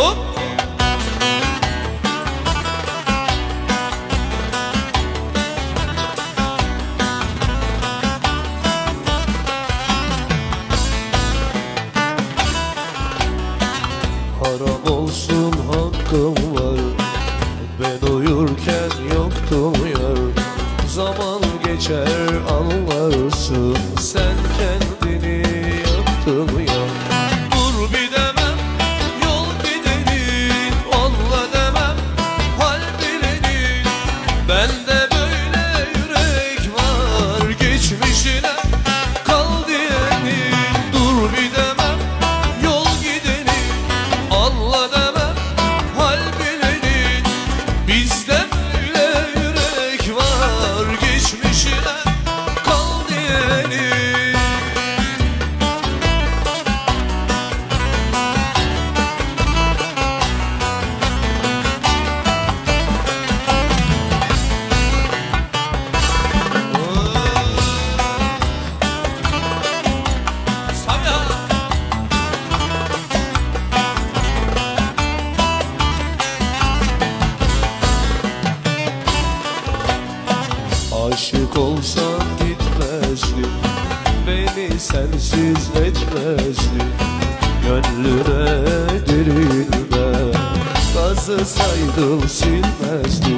Hop. Haram olsun hakkım var. Ben uyurken yoktum yar. Zaman geçer anlarsın. Sen kendin Then. Aşık olsam gitmezdi Beni sensiz etmezdi. Gönlüne dirilme Gazı saydım silmezdi.